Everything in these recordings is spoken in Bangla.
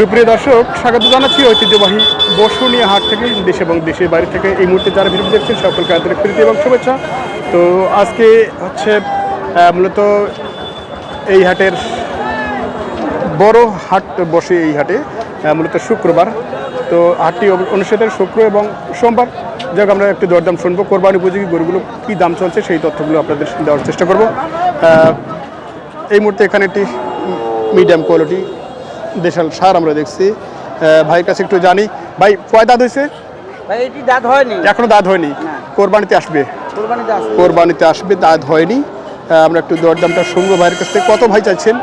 সুপ্রিয় দর্শক, স্বাগত জানাচ্ছি ঐতিহ্যবাহী বসুনিয়া হাট থেকে দেশ এবং দেশের বাইরে থেকে। এই মুহূর্তে যারা ভিডিও দেখছেন, সকলকে আন্তরিক প্রীতি এবং শুভেচ্ছা। তো আজকে হচ্ছে মূলত এই হাটের বড় হাট বসে এই হাটে মূলত শুক্রবার। তো হাটটি অব- অনুষ্ঠিত শুক্র এবং সোমবার। যাক আমরা একটু দরদাম শুনব, কোরবানি উপযোগী গরুগুলো কী দাম চলছে সেই তথ্যগুলো আপনাদের দেওয়ার চেষ্টা করব। এই মুহূর্তে এখানে একটি মিডিয়াম কোয়ালিটি দেশাল সার আমরা দেখছি। ভাইয়ের কাছে একটু জানি। ভাই কয় দাঁত হয়েছে? ভাই এটি দাঁত হয়নি। এখনও দাঁত হয়নি? কোরবানিতে আসবে? কোরবানিতে আসবে। দাঁত হয়নি। আমরা একটু দরদামটা শুনব ভাইয়ের কাছ থেকে। কত ভাই চাইছেন?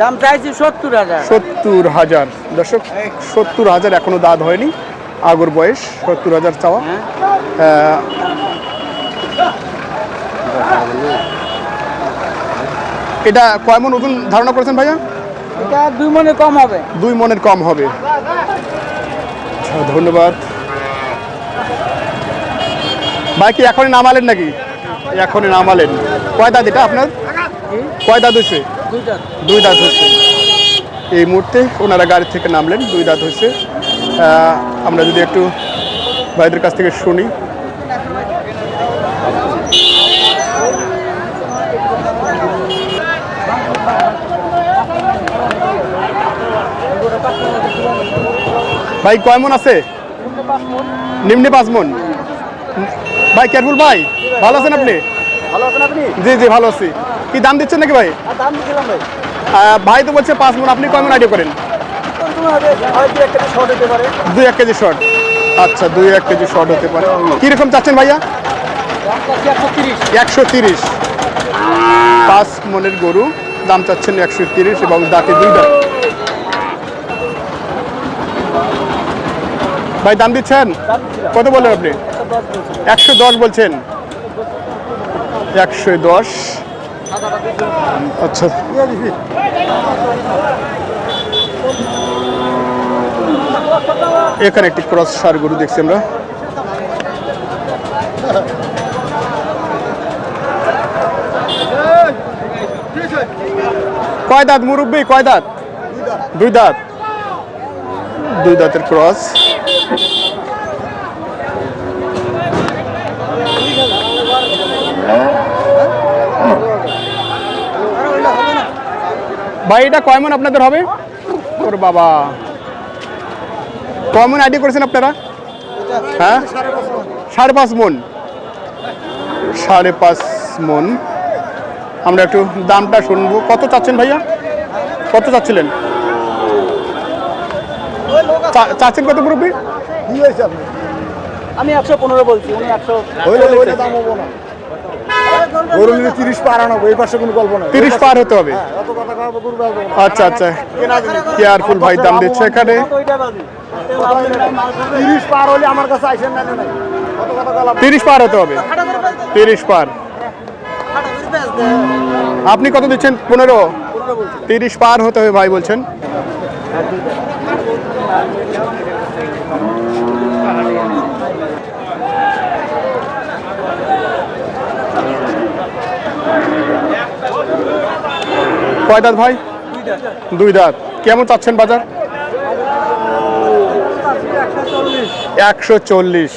দাম চাইছি সত্তর হাজার। সত্তর হাজার। দর্শক সত্তর হাজার এখনও দাঁত হয়নি। আগর বয়স সত্তর হাজার চাওয়া। হ্যাঁ। এটা কয় মন ওজন ধারণা করেছেন ভাইয়া? এটা দুই মনে কম হবে। দুই মনের কম হবে। আচ্ছা ধন্যবাদ। ভাই কি এখনই নামালেন নাকি? এখনই নামালেন। কয় দাঁত এটা আপনার? কয় দাঁত হয়েছে? দুই দাঁত। হয়েছে। এই মুহূর্তে ওনারা গাড়ি থেকে নামলেন দুই দাঁত হয়েছে। আমরা যদি একটু ভাইদের কাছ থেকে শুনি। ভাই কয় মন আছে? নিম্নে পাঁচ মন। ভাই কেয়ারফুল ভাই ভালো আছেন আপনি? জি জি ভালো আছি। কি দাম দিচ্ছেন নাকি ভাই? ভাই। তো বলছে পাঁচ মন আপনি কয় মন আইডিয়া করেন? দুই এক কেজি শর্ট আচ্ছা দুই এক কেজি শর্ট হতে পারে। কীরকম চাচ্ছেন ভাইয়া? একশো তিরিশ। একশো তিরিশ পাঁচ মনের গরু দাম চাচ্ছেন একশো তিরিশ এবং দাঁতে দুই দাঁত ভাই, দাম দিচ্ছেন? কত বললেন আপনি? একশো দশ বলছেন। একশো দশ। আচ্ছা। এখানে একটি ক্রস সার গরু দেখছি আমরা। কয় দাঁত মুরব্বী? কয় দাঁত? দুই দাঁত। দুই দাঁতের ক্রস। ভাই, এটা কয় মন আপনাদের হবে? ওর বাবা। কয় মন আইডি করেছেন আপনারা? হ্যাঁ? সাড়ে পাঁচ মন। সাড়ে পাঁচ মন। আমরা একটু দামটা শুনব। কত চাচ্ছেন ভাইয়া? কত চাচ্ছিলেন? চাচ্ছেন কত মুরব্বী? কি হয়েছে আপনি আমি একশো পনেরো বলছি উনি একশো দাম হব না। গরু নিলে তিরিশ পার আনাবো এই পাশে কোনো গল্প তিরিশ পার হতে হবে? হ্যাঁ, আচ্ছা আচ্ছা। কেয়ারফুল ভাই দাম দিচ্ছে এখানে। তিরিশ পার হলে আমার কাছে আইসেন না নাই কত কথা গেলাম তিরিশ পার হতে হবে? তিরিশ পার। আপনি কত দিচ্ছেন? পনেরো? তিরিশ পার হতে হবে ভাই বলছেন। কয় দাঁত ভাই? দুই দাঁত। কেমন চাচ্ছেন বাজার? একশো চল্লিশ।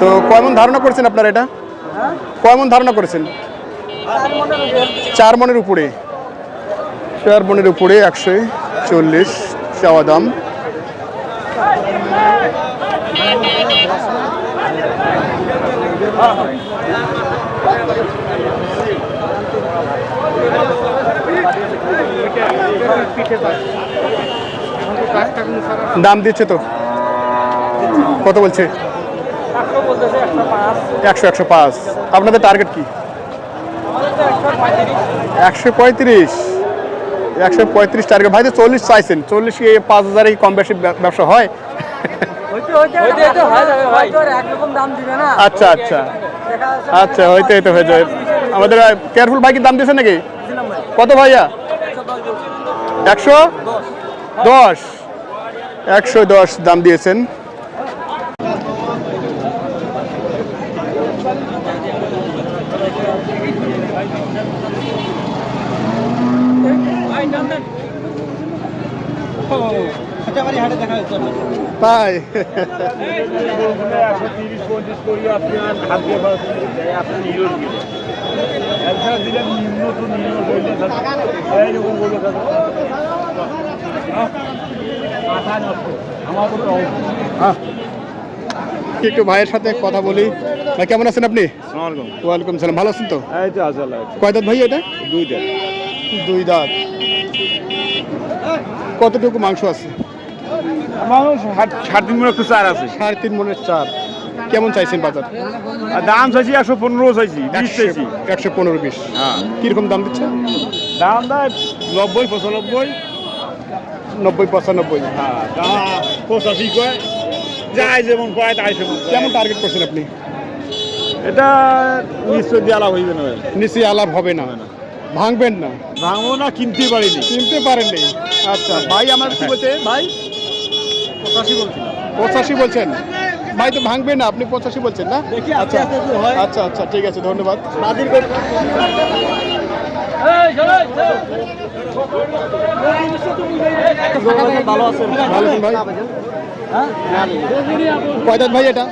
তো কয়মন ধারণা করেছেন আপনারা এটা? কয়মন ধারণা করেছেন? চার মনের উপরে। চার মনের উপরে একশো চল্লিশ চাওয়া দাম। দাম দিচ্ছে তো। কত বলছে? একশো একশো পাঁচ। আপনাদের টার্গেট কি? একশো পঁয়ত্রিশ। একশো পঁয়ত্রিশ টার্গেট ভাই তো চল্লিশ চাইছেন, চল্লিশ পাঁচ হাজারই কম বেশি ব্যবসা হয়? আচ্ছা আচ্ছা। আচ্ছা হইতে হইতে হয়ে যায় আমাদের কেয়ারফুল ভাই কি দাম দিয়েছে নাকি? কত ভাইয়া? একশো? দশ। একশো দশ দাম দিয়েছেন। তাই একশো তিরিশ পঁয়ত্রিশ করি আপনি আর হাত দিয়ে আপনি নিয়োগ একসাথে দিলে নিম্ন তো নিম্ন বললে এইরকম বলে মাথা নষ্ট আমার তো হ্যাঁ একটু ভাইয়ের সাথে কথা বলি। ভাই কেমন আছেন আপনি? ওয়ালাইকুম সালাম। ভালো আছেন তো? কয় দাঁত ভাই এটা? দুইটা দুই দাঁত। কতটুকু মাংস আছে? মানুষ সাড়ে তিন মনে একটু চার আছে। সাড়ে তিন মনের চার কেমন চাইছেন বাজার? দাম চাইছি একশো পনেরো চাইছি বিশ চাইছি। একশো পনেরো বিশ হ্যাঁ কীরকম দাম দিচ্ছে? দাম দেয় নব্বই পঁচানব্বই নব্বই পঁচানব্বই হ্যাঁ দাম পঁচাশি কয়। যাই যেমন কয় তাই সেমন কেমন টার্গেট করছেন আপনি? এটা নিশ্চয় দিয়ে আলাপ হইবে না। নিচে আলাপ হবে না। ভাঙবেন না? ভাঙবো না কিনতে পারিনি। কিনতে পারেননি। আচ্ছা ভাই আমার কি বলছে? ভাই? পঁচাশি বলছি পঁচাশি বলছেন? ভাই তো ভাঙবে না আপনি পঁচাশি বলছেন না? আচ্ছা আচ্ছা আচ্ছা ঠিক আছে ধন্যবাদ। ভালো আছেন? ভালো ভাই? কয় দাঁত ভাই এটা?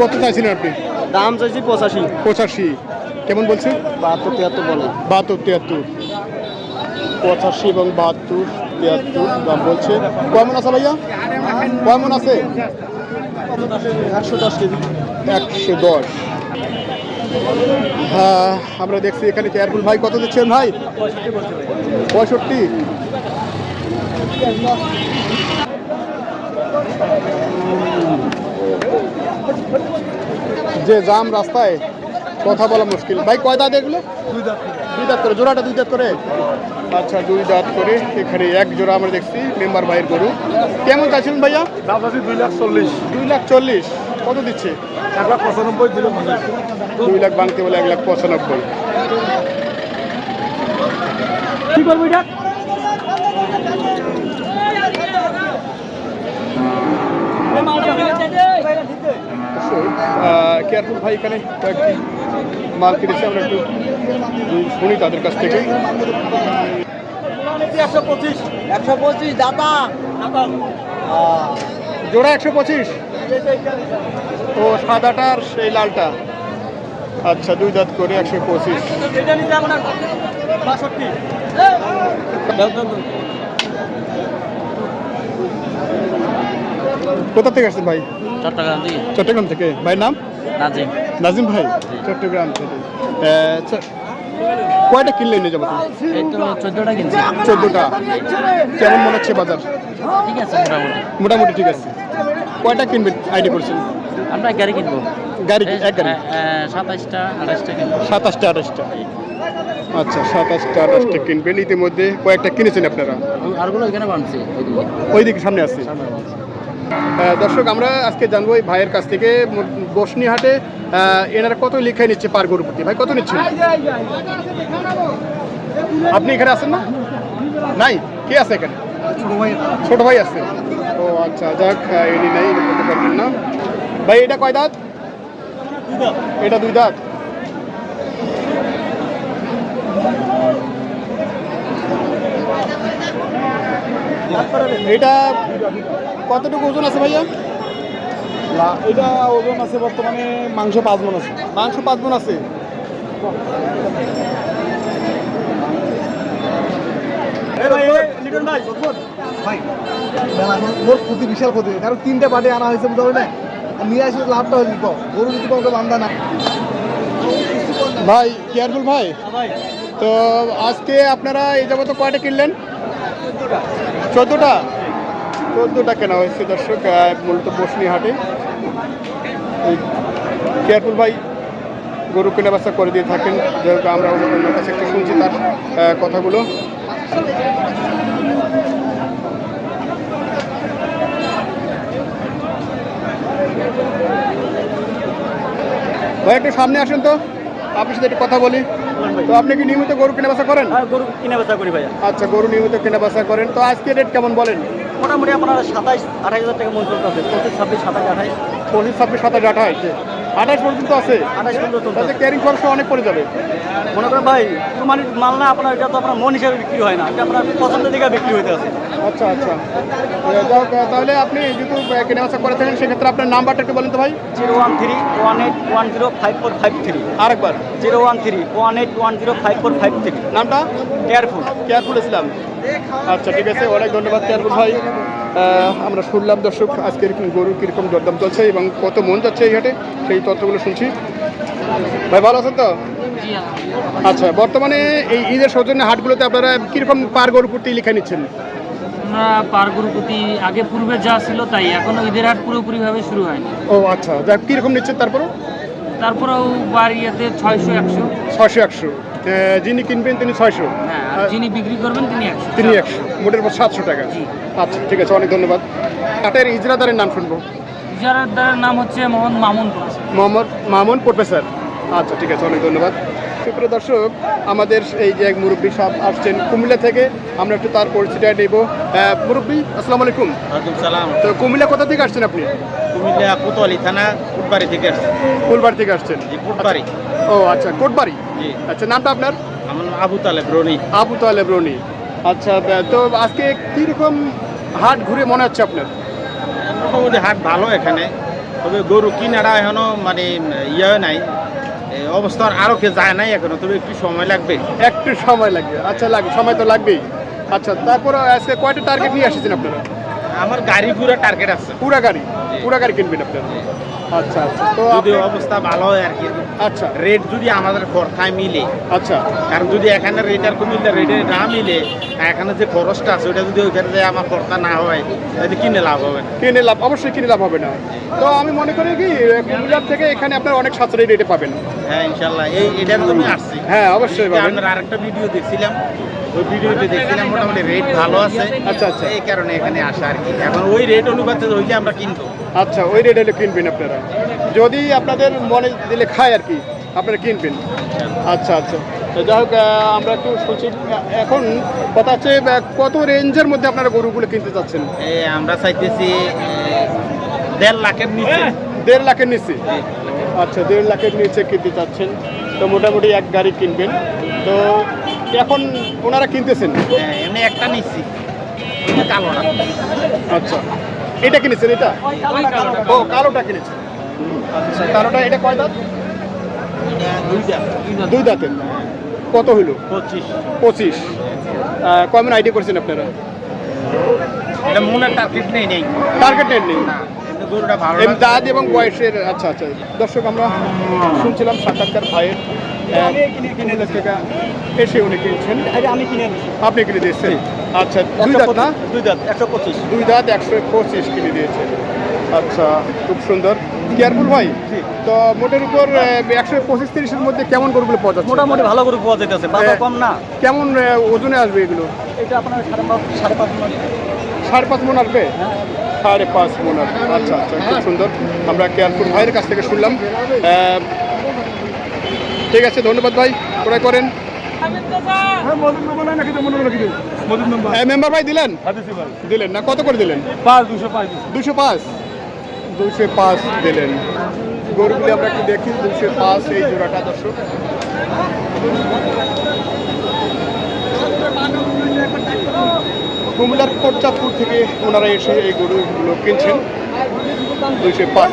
কত চাইছিলেন আপনি? দাম চাইছি পঁচাশি। পঁচাশি। কেমন বলছে বাহাত্তর তিয়াত্তর বলে বাহাত্তর তিয়াত্তর। পঁচাশি এবং বাহাত্তর তিয়াত্তর দাম বলছে। কেমন আছে ভাইয়া? কেমন আছে? একশো দশ কেজি। একশো দশ। হ্যাঁ আমরা দেখছি এখানে কেয়ারফুল ভাই কত দিচ্ছেন ভাই? পঁয়ষট্টি। যে জাম রাস্তায় কথা বলা মুশকিল। ভাই কয় দাঁত এগুলো? দুই দাঁত করে। জোড়াটা দুই দাঁত করে? আচ্ছা দুই দাঁত করে। এখানে এক জোড়া আমরা দেখছি মেম্বার ভাইয়ের গরু। কেমন চাইছিলেন ভাইয়া? দাম চাইছি দুই লাখ চল্লিশ। দুই লাখ চল্লিশ। কত দিচ্ছে? এক লাখ পঁচানব্বই দিল দুই লাখ ভাঙতে বলে এক লাখ পঁচানব্বই। কি করব এটা? কেয়ারফুল ভাই এখানে? কয়েকটি। মাল কিনেছে আমরা একটু শুনি তাদের কাছ থেকে। একশো পঁচিশ? একশো পঁচিশ জোড়া একশো পঁচিশ। ও সাদাটা আর সেই লালটা। আচ্ছা দুই দাঁত করে একশো পঁচিশ। কোথা থেকে আসছেন ভাই? চট্টগ্রাম থেকে। চট্টগ্রাম থেকে। ভাই নাম? নাজিম। নাজিম ভাই? চট্টগ্রাম থেকে। কয়টা কিনলেন নিয়ে যাব চোদ্দোটা কিনছি। চোদ্দোটা। কেমন মনে হচ্ছে বাজার? ঠিক আছে মোটামুটি। মোটামুটি ঠিক আছে। কয়টা কিনবেন আইডি করছেন? আমরা গাড়ি কিনবো। গাড়ি এক গাড়ি? সাতাইশটা আঠাশটা কিনবো। সাতাশটা আঠাশটা। আচ্ছা সাতাশটা আঠাশটা কিনবেন। ইতিমধ্যে কয়েকটা কিনেছেন আপনারা? আরগুলো এখানে বানছি? ওইদিকে। সামনে আছে। আহ, দর্শক, আমরা আজকে জানব এই ভাইয়ের কাছ থেকে বসনিহাটে এনারা কত লিখাই নিচ্ছে পার গরু প্রতি ভাই, কত নিচ্ছেন? আপনি এখানে আছেন না? নাই? কে আছে এখানে? ছোট ভাই আছে। ও আচ্ছা যাক ইনি নাই বলতে পারবেন না। ভাই, এটা কয় দাঁত? এটা দুই দাঁত। এটা কতটুকু ওজন আছে ভাইয়া? এটা ওজন আছে বর্তমানে মাংস পাঁচ মন আছে। মাংস পাঁচ মন আছে? মোর ক্ষতি বিশাল ক্ষতি। কারণ তিনটে পার্টি আনা হয়েছে বুঝতে না নিয়ে আসলে লাভটা হয়ে গরু যদি বান্ধা না ভাই কেয়ারফুল ভাই? তো আজকে আপনারা এই যাবত কয়টা কিনলেন? চোদ্দোটা? চোদ্দোটা কেনা হয়েছে দর্শক মূলত বসনি হাটে কেয়ারফুল ভাই গরু কেনা বেচা করে দিয়ে থাকেন। যেহেতু আমরা ওনার কাছে একটু শুনছি তার কথাগুলো। ভাই একটু সামনে আসেন তো। আপনার সাথে একটু কথা বলি। তো আপনি কি নিয়মিত গরু কেনা বেচা করেন? হ্যাঁ গরু কিনে বেচা করি ভাই আচ্ছা গরু নিয়মিত কেনা বেচা করেন। তো আজকে রেট কেমন বলেন? মোটামুটি আপনার সাতাইশ আঠাশ হাজার টাকা মন আছে পঁচিশ ছাব্বিশ সাতাশ আঠাইশ। পঁচিশ ছাব্বিশ সাতাশ আঠাশ আঠাশ পর্যন্ত আছে। আঠাশ পর্যন্ত তাতে ক্যারিং খরচ অনেক পড়ে যাবে। মনে করেন ভাই মানে মাল না আপনার এটা তো আপনার মন হিসাবে বিক্রি হয় না। এটা আপনার পছন্দের দিকে বিক্রি হইতে আছে। আচ্ছা আচ্ছা। তাহলে আপনি যেহেতু কেনা বেচা করে থাকেন সেক্ষেত্রে আপনার নাম্বারটা একটু বলেন তো ভাই। Zero one three one eight one zero five four five three. আরেকবার। Zero one three one eight one zero five four five three. নামটা? কেয়ারফুল কেয়ারফুল ইসলাম আচ্ছা ঠিক আছে অনেক ধন্যবাদ কেয়ারফুল ভাই। আমরা শুনলাম দর্শক আজকের গরু কীরকম দরদাম চলছে এবং কত মন যাচ্ছে এই হাটে? সেই তথ্যগুলো শুনছি। ভাই ভালো আছেন তো? আচ্ছা বর্তমানে এই ঈদের সৌজন্য হাটগুলোতে আপনারা কীরকম পার গরু প্রতি লিখে নিচ্ছেন? আমরা পার প্রতি আগে পূর্বে যা ছিল তাই এখনও ঈদের হাট পুরোপুরিভাবে শুরু হয়নি। ও আচ্ছা কীরকম নিচ্ছেন তারপরও? তারপরেও বাড়িয়াতে ছয়শো একশো। ছয়শো একশো। যিনি কিনবেন তিনি ছয়শো। হ্যাঁ যিনি বিক্রি করবেন তিনি একশো। তিনি একশো। মোটের পর সাতশো টাকা। আচ্ছা ঠিক আছে অনেক ধন্যবাদ। কাঠের ইজরাদারের নাম শুনব। ইজরাদারের নাম হচ্ছে মোহাম্মদ মামুন মোহাম্মদ মামুন প্রফেসর। আচ্ছা ঠিক আছে অনেক ধন্যবাদ। সুপ্রিয় দর্শক আমাদের এই যে এক মুরব্বী সাহেব আসছেন কুমিল্লা থেকে আমরা একটু তার পরিচয়টা নেব। মুরব্বী আসসালামু আলাইকুম। সালাম। তো কুমিল্লা কোথা থেকে আসছেন আপনি? কুমিল্লা কোতোয়ালি থানা কুটবাড়ি থেকে আসছেন ফুলবাড়ি থেকে আসছেন। জি কুটবাড়ি। ও আচ্ছা কোটবাড়ি? জি। আচ্ছা নামটা আপনার? আমার আবু তালেব রনি। আবু তালেব রনি। আচ্ছা তো আজকে কীরকম হাট ঘুরে মনে হচ্ছে আপনার? মোটামুটি হাট ভালো এখানে। তবে গরু কিনাটা এখনও মানে ইয়ে নাই। অবস্থা আরও কে যায় নাই এখনও তবে একটু সময় লাগবে। একটু সময় লাগবে। আচ্ছা লাগবে। সময় তো লাগবেই। আচ্ছা তারপর আজকে কয়টা টার্গেট নিয়ে আসছেন আপনারা? আমার গাড়ি পুরো টার্গেট আছে। পুরা গাড়ি? পুরো পুরা গাড়ি কিনবেন আপনারা? আচ্ছা আচ্ছা। তো যদি অবস্থা ভালো হয় আর কি। আচ্ছা। রেট যদি আমাদের খরচায় মিলে। আচ্ছা। কারণ যদি এখানে রেট আর কুমিল্লা রেটে না মিলে এখানে যে খরচটা আছে ওটা যদি ওইখানে যে আমার খরচা না হয় তাহলে কিনে লাভ হবে কিনে লাভ অবশ্যই কিনে লাভ হবে না। তো আমি মনে করি কি কুমিল্লার থেকে এখানে আপনার অনেক সাশ্রয়ী রেটে পাবেন। হ্যাঁ ইনশাল্লাহ। এই এটার জন্য আসছি। হ্যাঁ অবশ্যই আমরা আরেকটা ভিডিও দেখছিলাম ওই ভিডিওতে দেখছিলাম মোটামুটি রেট ভালো আছে। আচ্ছা, আচ্ছা। এই কারণে এখানে আসা আর কি। এখন ওই রেট অনুপাতে আমরা কিনবো। আচ্ছা ওই রেটে হলে কিনবেন আপনারা। যদি আপনাদের মনে দিলে খায় আর কি আপনারা কিনবেন। আচ্ছা আচ্ছা। তো যাই হোক আমরা একটু শুনছি। এখন কথা হচ্ছে কত রেঞ্জের মধ্যে আপনারা গরুগুলো কিনতে চাচ্ছেন? আমরা চাইতেছি দেড় লাখের নিচে? দেড় লাখের নিচে। আচ্ছা দেড় লাখের নিচে কিনতে চাচ্ছেন। তো মোটামুটি এক গাড়ি কিনবেন। তো এখন ওনারা কিনতেছেন? হ্যাঁ, এমনি একটা নিচ্ছি। কালোটা। আচ্ছা। এটা কিনেছেন এটা? ও কালোটা কিনেছেন। আচ্ছা কালোটা এটা কয় দাঁত? দুই দাঁতের। কত হইল? পঁচিশ। পঁচিশ। কয়মন আইডিয়া করছেন আপনারা? এটা মনের টার্গেট নেই নেই। টার্গেট। দাঁত এবং বয়সের আচ্ছা আচ্ছা। দর্শক আমরা শুনছিলাম সাক্ষাৎকার ভাইয়ের এসে উনি কিনছেন। আমি কিনে আপনি কিনে দিয়েছেন? আচ্ছা দুই দাঁত না? দুই দাঁত একশো পঁচিশ। দুই দাঁত একশো পঁচিশ কিনে দিয়েছে আচ্ছা খুব সুন্দর। কেয়ারফুল ভাই? তো মোটের উপর একশো পঁচিশ তিরিশের মধ্যে কেমন গরুগুলো পাওয়া যাচ্ছে? মোটামুটি ভালো করে পাওয়া হ্যাঁ। কম না। কেমন ওজনে আসবে এগুলো? এটা আপনার সাড়ে পাঁচ সাড়ে পাঁচ মণ। সাড়ে পাঁচ মন আসবে? সাড়ে পাঁচ মন আসবে। আচ্ছা আচ্ছা খুব সুন্দর। আমরা কেয়ারফুল ভাইয়ের কাছ থেকে শুনলাম। ঠিক আছে ধন্যবাদ ভাই ক্রয় করেন মেম্বার ভাই দিলেন দিলেন না কত করে দিলেন দুশো দুশো পাঁচ দুশো পাঁচ দিলেন গরুগুলি আমরা একটু দেখি দুশো পাঁচ এই জোড়াটা দর্শক কুমিল্লার কোটচাঁদপুর থেকে ওনারা এসে এই গরুগুলো কিনছেন দুশো পাঁচ